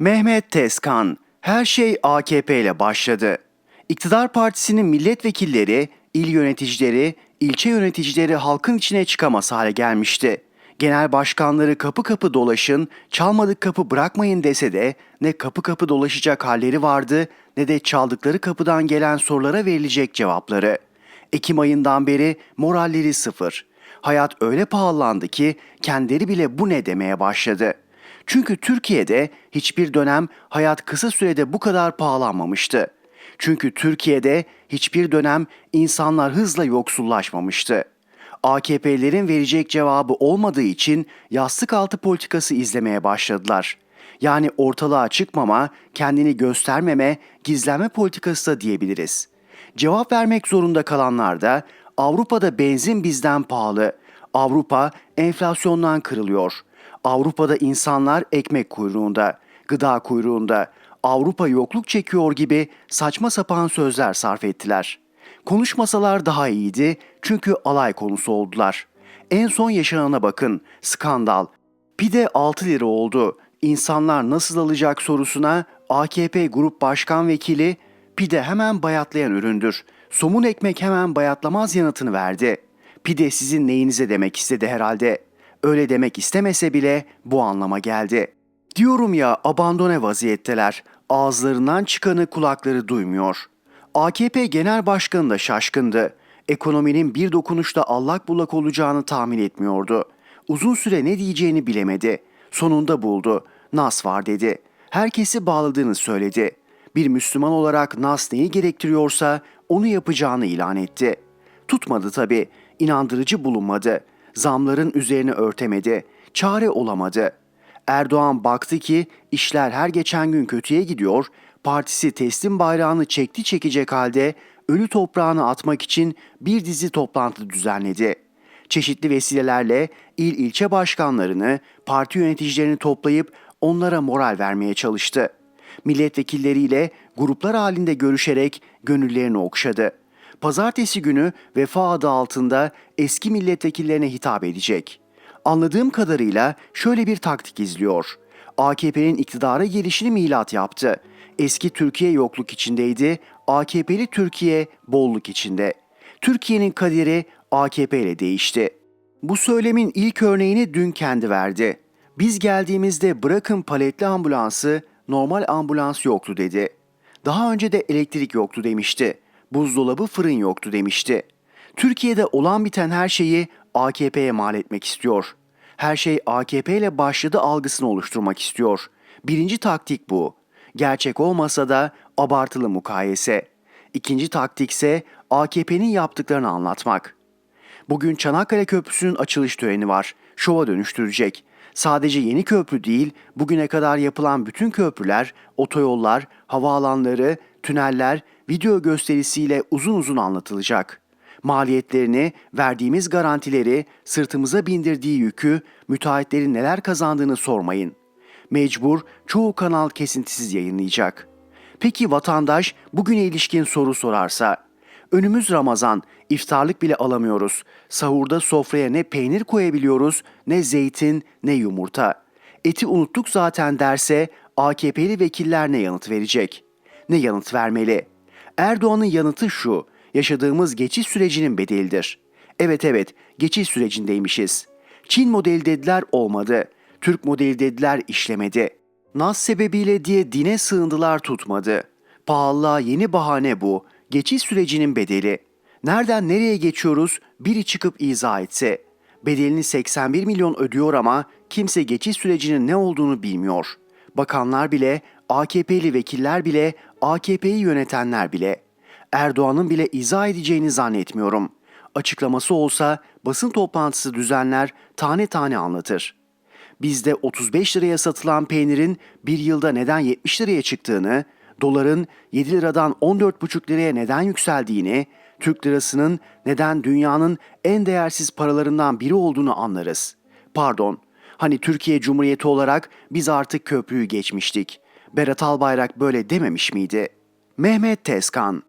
Mehmet Tezkan, her şey AKP ile başladı. İktidar partisinin milletvekilleri, il yöneticileri, ilçe yöneticileri halkın içine çıkamaz hale gelmişti. Genel başkanları kapı kapı dolaşın, çalmadık kapı bırakmayın dese de ne kapı kapı dolaşacak halleri vardı ne de çaldıkları kapıdan gelen sorulara verilecek cevapları. Ekim ayından beri moralleri sıfır. Hayat öyle pahalandı ki kendileri bile bu ne demeye başladı. Çünkü Türkiye'de hiçbir dönem hayat kısa sürede bu kadar pahalanmamıştı. Çünkü Türkiye'de hiçbir dönem insanlar hızla yoksullaşmamıştı. AKP'lerin verecek cevabı olmadığı için yastık altı politikası izlemeye başladılar. Yani ortalığa çıkmama, kendini göstermeme, gizlenme politikası da diyebiliriz. Cevap vermek zorunda kalanlar da Avrupa'da benzin bizden pahalı. Avrupa enflasyondan kırılıyor. Avrupa'da insanlar ekmek kuyruğunda, gıda kuyruğunda. Avrupa yokluk çekiyor gibi saçma sapan sözler sarf ettiler. Konuşmasalar daha iyiydi çünkü alay konusu oldular. En son yaşanana bakın, skandal. Pide 6 lira oldu. İnsanlar nasıl alacak sorusuna AKP Grup Başkan Vekili pide hemen bayatlayan üründür. Somun ekmek hemen bayatlamaz yanıtını verdi. Pide sizin neyinize demek istedi herhalde. Öyle demek istemese bile bu anlama geldi. Diyorum ya abandone vaziyetteler. Ağızlarından çıkanı kulakları duymuyor. AKP Genel Başkanı da şaşkındı. Ekonominin bir dokunuşta allak bullak olacağını tahmin etmiyordu. Uzun süre ne diyeceğini bilemedi. Sonunda buldu. Nas var dedi. Herkesi bağladığını söyledi. Bir Müslüman olarak Nas neyi gerektiriyorsa onu yapacağını ilan etti. Tutmadı tabii. İnandırıcı bulunmadı. Zamların üzerine örtemedi. Çare olamadı. Erdoğan baktı ki işler her geçen gün kötüye gidiyor, partisi teslim bayrağını çekti çekecek halde ölü toprağını atmak için bir dizi toplantı düzenledi. Çeşitli vesilelerle il ilçe başkanlarını, parti yöneticilerini toplayıp onlara moral vermeye çalıştı. Milletvekilleriyle gruplar halinde görüşerek gönüllerini okşadı. Pazartesi günü vefa adı altında eski milletvekillerine hitap edecek. Anladığım kadarıyla şöyle bir taktik izliyor. AKP'nin iktidara gelişini milat yaptı. Eski Türkiye yokluk içindeydi, AKP'li Türkiye bolluk içinde. Türkiye'nin kaderi AKP ile değişti. Bu söylemin ilk örneğini dün kendi verdi. Biz geldiğimizde bırakın paletli ambulansı, normal ambulans yoktu dedi. Daha önce de elektrik yoktu demişti. Buzdolabı fırın yoktu demişti. Türkiye'de olan biten her şeyi AKP'ye mal etmek istiyor. Her şey AKP ile başladı algısını oluşturmak istiyor. Birinci taktik bu. Gerçek olmasa da abartılı mukayese. İkinci taktikse AKP'nin yaptıklarını anlatmak. Bugün Çanakkale Köprüsü'nün açılış töreni var. Şova dönüştürecek. Sadece yeni köprü değil, bugüne kadar yapılan bütün köprüler, otoyollar, havaalanları, tüneller video gösterisiyle uzun uzun anlatılacak. Maliyetlerini, verdiğimiz garantileri, sırtımıza bindirdiği yükü, müteahhitlerin neler kazandığını sormayın. Mecbur çoğu kanal kesintisiz yayınlayacak. Peki vatandaş bugüne ilişkin soru sorarsa, Önümüz Ramazan, iftarlık bile alamıyoruz. Sahurda sofraya ne peynir koyabiliyoruz, ne zeytin, ne yumurta. Eti unuttuk zaten derse AKP'li vekiller ne yanıt verecek? Ne yanıt vermeli? Erdoğan'ın yanıtı şu, yaşadığımız geçiş sürecinin bedelidir. Evet evet, geçiş sürecindeymişiz. Çin modeli dediler olmadı. Türk modeli dediler işlemedi. Nas sebebiyle diye dine sığındılar tutmadı. Pahalılığa yeni bahane bu. Geçiş sürecinin bedeli. Nereden nereye geçiyoruz biri çıkıp izah etse. Bedelini 81 milyon ödüyor ama kimse geçiş sürecinin ne olduğunu bilmiyor. Bakanlar bile, AKP'li vekiller bile, AKP'yi yönetenler bile. Erdoğan'ın bile izah edeceğini zannetmiyorum. Açıklaması olsa basın toplantısı düzenler, tane tane anlatır. Bizde 35 liraya satılan peynirin bir yılda neden 70 liraya çıktığını, doların 7 liradan 14,5 liraya neden yükseldiğini, Türk lirasının neden dünyanın en değersiz paralarından biri olduğunu anlarız. Pardon, hani Türkiye Cumhuriyeti olarak biz artık köprüyü geçmiştik. Berat Albayrak böyle dememiş miydi? Mehmet Tezkan